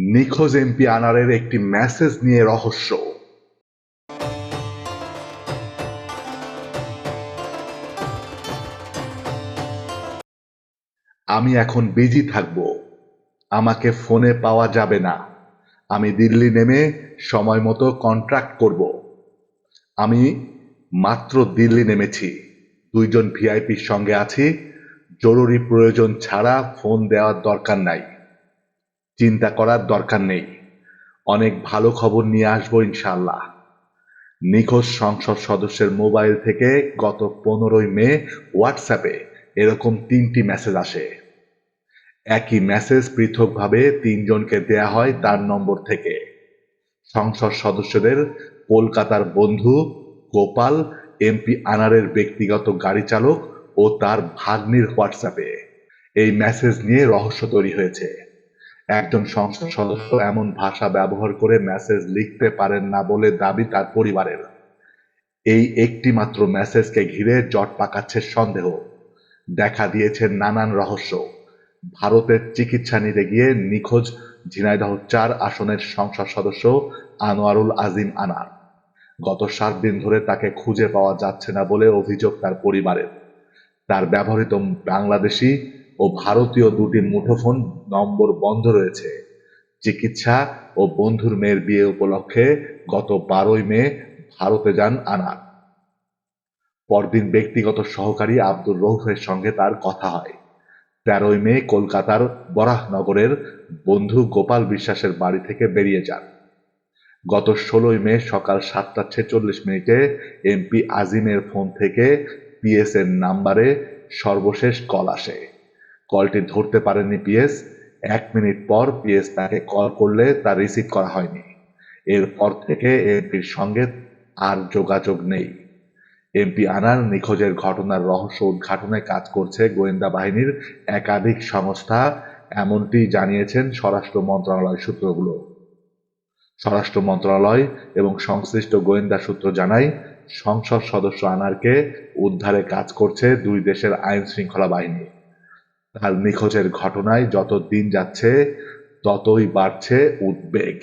নিখোঁজ এমপি আনারের একটি মেসেজ নিয়ে রহস্য। আমি এখন বিজি থাকব। আমাকে ফোনে পাওয়া যাবে না। আমি দিল্লি নেমে সময় মতো কন্ট্রাক্ট করব। আমি মাত্র দিল্লি নেমেছি। দুইজন ভিআইপির সঙ্গে আছি। জরুরি প্রয়োজন ছাড়া ফোন দেওয়ার দরকার নাই। চিন্তা করার দরকার নেই। অনেক ভালো খবর নিয়ে আসব ইনশাল্লাহ নিখোঁজ সংসদ সদস্যের মোবাইল থেকে গত পনেরোই মে হোয়াটসঅ্যাপে এরকম তিনটি মেসেজ আসে। একই মেসেজ পৃথকভাবে তিনজনকে দেয়া হয় তার নম্বর থেকে। সংসদ সদস্যদের কলকাতার বন্ধু, গোপাল, এমপি আনারের ব্যক্তিগত গাড়ি চালক ও তার ভাগ্নির হোয়াটসঅ্যাপে। এই মেসেজ নিয়ে রহস্য তৈরি হয়েছে। একজন সংসদ সদস্য এমন ভাষা ব্যবহার করে মেসেজ লিখতে পারেন না বলে দাবি তার পরিবারের। এই একটি মাত্র মেসেজকে ঘিরে জট পাকাচ্ছে সন্দেহ। দেখা দিয়েছে নানান রহস্য। ভারতের চিকিৎসা নিতে গিয়ে নিখোঁজ ঝিনাইদহ চার আসনের সংসদ সদস্য আনোয়ারুল আজিম আনার। গত সাত দিন ধরে তাকে খুঁজে পাওয়া যাচ্ছে না বলে অভিযোগ তার পরিবারের। তার ব্যবহৃত বাংলাদেশি ও ভারতীয় দুটি মুঠোফোন নম্বর বন্ধ রয়েছে। চিকিৎসা ও বন্ধুর মেয়ের বিয়ে উপলক্ষে গত বারোই মে ভারতে যান আনার পরদিন ব্যক্তিগত সহকারী আব্দুর রৌফের সঙ্গে তার কথা হয়। তেরোই মে কলকাতার বরাহনগরের বন্ধু গোপাল বিশ্বাসের বাড়ি থেকে বেরিয়ে যান। গত ষোলোই মে সকাল সাতটা ছেচল্লিশ মিনিটে এমপি আজিমের ফোন থেকে পিএস এর নাম্বারে সর্বশেষ কল আসে। কলটি ধরতে পারেননি পিএস। এক মিনিট পর পিএস তাকে কল করলে তা রিসিভ করা হয়নি। এরপর থেকে এমপির সঙ্গে আর যোগাযোগ নেই। এমপি আনার নিখোঁজের ঘটনার রহস্য উদ্ঘাটনে কাজ করছে গোয়েন্দা বাহিনীর একাধিক সংস্থা, এমনটি জানিয়েছেন স্বরাষ্ট্র মন্ত্রণালয় সূত্রগুলো। স্বরাষ্ট্র মন্ত্রণালয় এবং সংশ্লিষ্ট গোয়েন্দা সূত্র জানায়, সংসদ সদস্য আনারকে উদ্ধারে কাজ করছে দুই দেশের আইন শৃঙ্খলা বাহিনী। তার নিখোঁজের ঘটনায় যত দিন যাচ্ছে ততই বাড়ছে উদ্বেগ।